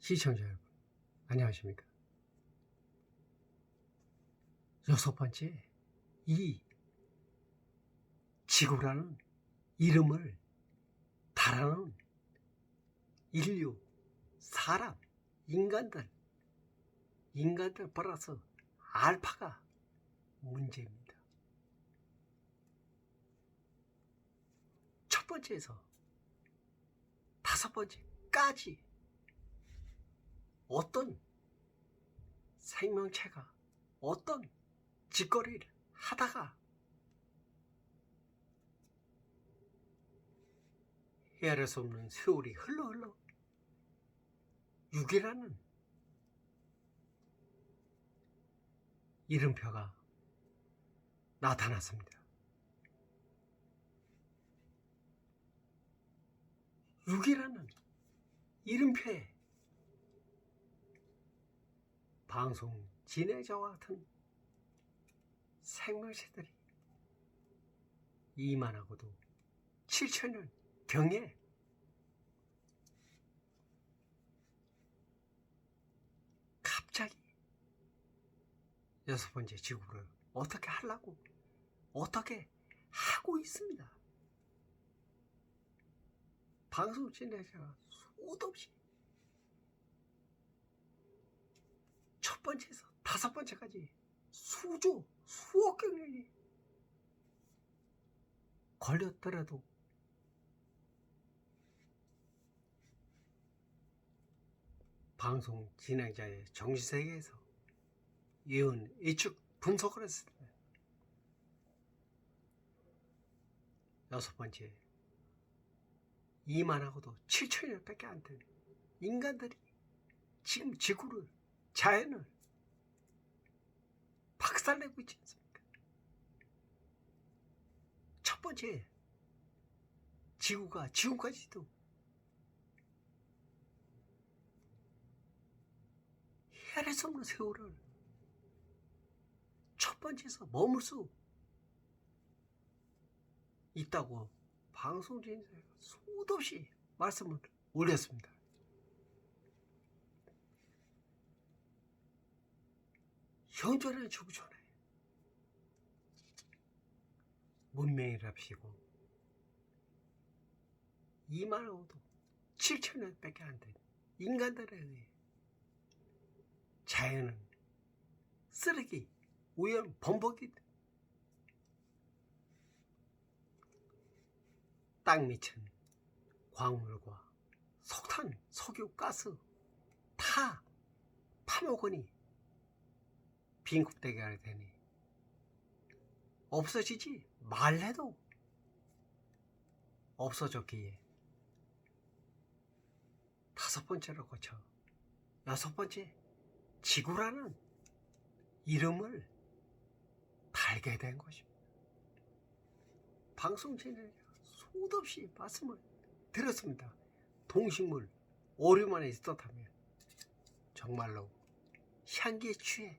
시청자 여러분, 안녕하십니까? 여섯 번째, 이 지구라는 이름을 달아는 인류, 사람, 인간들, 인간들 플러스 알파가 문제입니다. 첫 번째에서 다섯 번째까지 어떤 생명체가 어떤 짓거리를 하다가 헤아릴 수 없는 세월이 흘러 흘러 6이라는 이름표가 나타났습니다. 6이라는 이름표에 방송 진행자와 같은 생명체들이 이만하고도 7천년 경에 갑자기 여섯 번째 지구를 어떻게 하려고 어떻게 하고 있습니다. 방송 진행자가 수도 없이 첫 번째에서 다섯 번째까지 수조 수억 경년이 걸렸더라도 방송 진행자의 정신세계에서 예언 예측 분석을 했을 때 여섯 번째 이만하고도 7천년 밖에 안 되는 인간들이 지금 지구를 자연을 박살내고 있지 않습니까? 첫 번째 지구가 지금까지도 헤아릴 수 없는 세월을 첫 번째에서 머물 수 있다고 방송 진행자가 수도 없이 말씀을 올렸습니다. 주고 전에 문명이랍시고. 2만 5도 7천 년밖에 안 된 인간들에 의해 자연은 쓰레기, 오염, 범벅이 땅 밑은 광물과 석탄, 석유, 가스 다 파먹으니 빈국대게 하게 되니 없어지지 말래도 없어졌기에 다섯 번째로 거쳐 여섯 번째 지구라는 이름을 달게 된 것입니다. 방송 진행자 수도 없이 말씀을 드렸습니다. 동식물 오류만에 있었다면 정말로 향기에 취해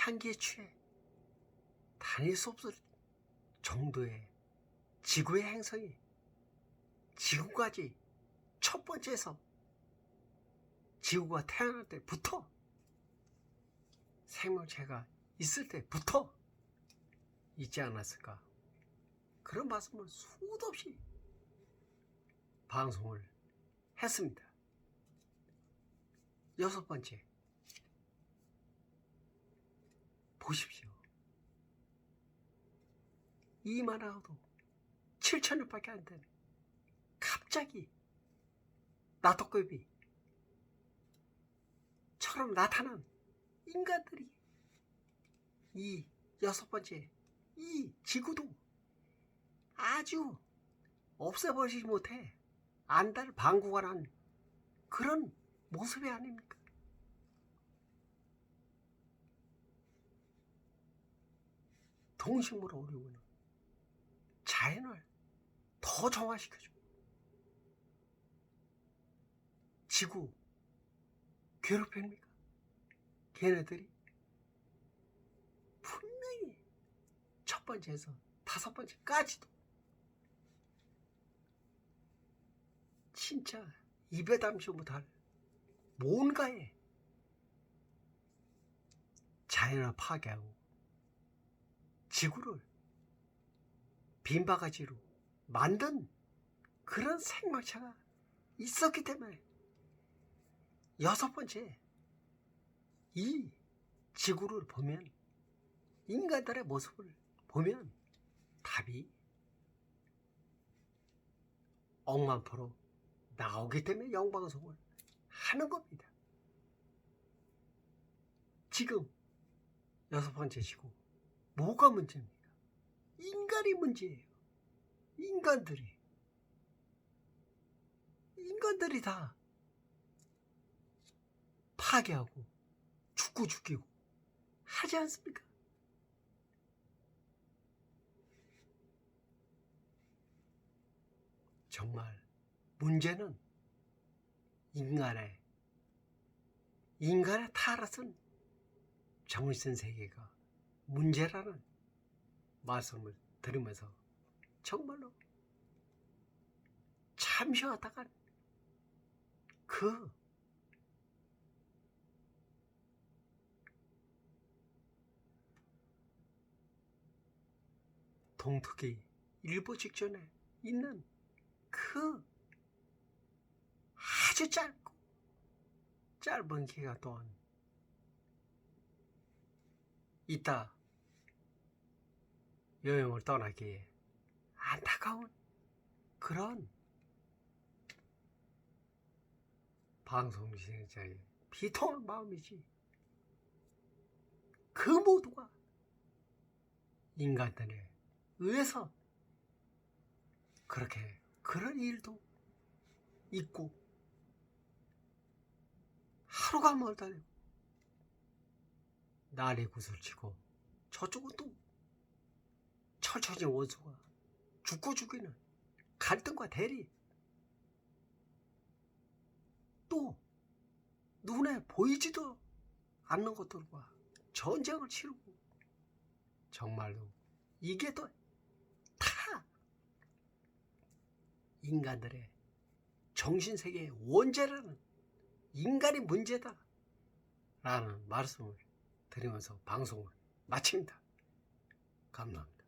향기에 취해 다닐 수 없을 정도의 지구의 행성이 지구까지 첫 번째에서 지구가 태어날 때부터 생명체가 있을 때부터 있지 않았을까 그런 말씀을 수도 없이 방송을 했습니다. 여섯 번째 보십시오. 이만하고도 7천년밖에 안 되는 갑자기 나토급이 처럼 나타난 인간들이 이 여섯 번째 이 지구도 아주 없애버리지 못해 안달 방구가란 그런 모습이 아닙니까? 동식물 오류는 자연을 더 정화시켜줘. 지구 괴롭힙니까? 걔네들이 분명히 첫 번째에서 다섯 번째까지도 진짜 입에 담지 못할 뭔가에 자연을 파괴하고 지구를 빈바가지로 만든 그런 생명체가 있었기 때문에 여섯 번째 이 지구를 보면 인간들의 모습을 보면 답이 억만포로 나오기 때문에 영방송을 하는 겁니다. 지금 여섯 번째 지구 뭐가 문제입니까? 인간이 문제예요. 인간들이 인간들이 다 파괴하고 죽고 죽이고 하지 않습니까? 정말 문제는 인간의 인간의 타락은 정신 세계가 문제라는 말씀을 들으면서 정말로 참여하다가 그 동특이 일보 직전에 있는 그 아주 짧고 짧은 기간 동안 있다 여행을 떠나기에 안타까운 그런 방송 진행자의 비통한 마음이지. 그 모두가 인간들에 의해서 그렇게 그런 일도 있고 하루가 멀다 날이 구슬치고 저쪽은 또 철쳐진 원수가 죽고 죽이는 갈등과 대리 또 눈에 보이지도 않는 것들과 전쟁을 치르고 정말로 이게 또 다 인간들의 정신세계의 원죄라는 인간이 문제다 라는 말씀을 드리면서 방송을 마칩니다. 감사합니다.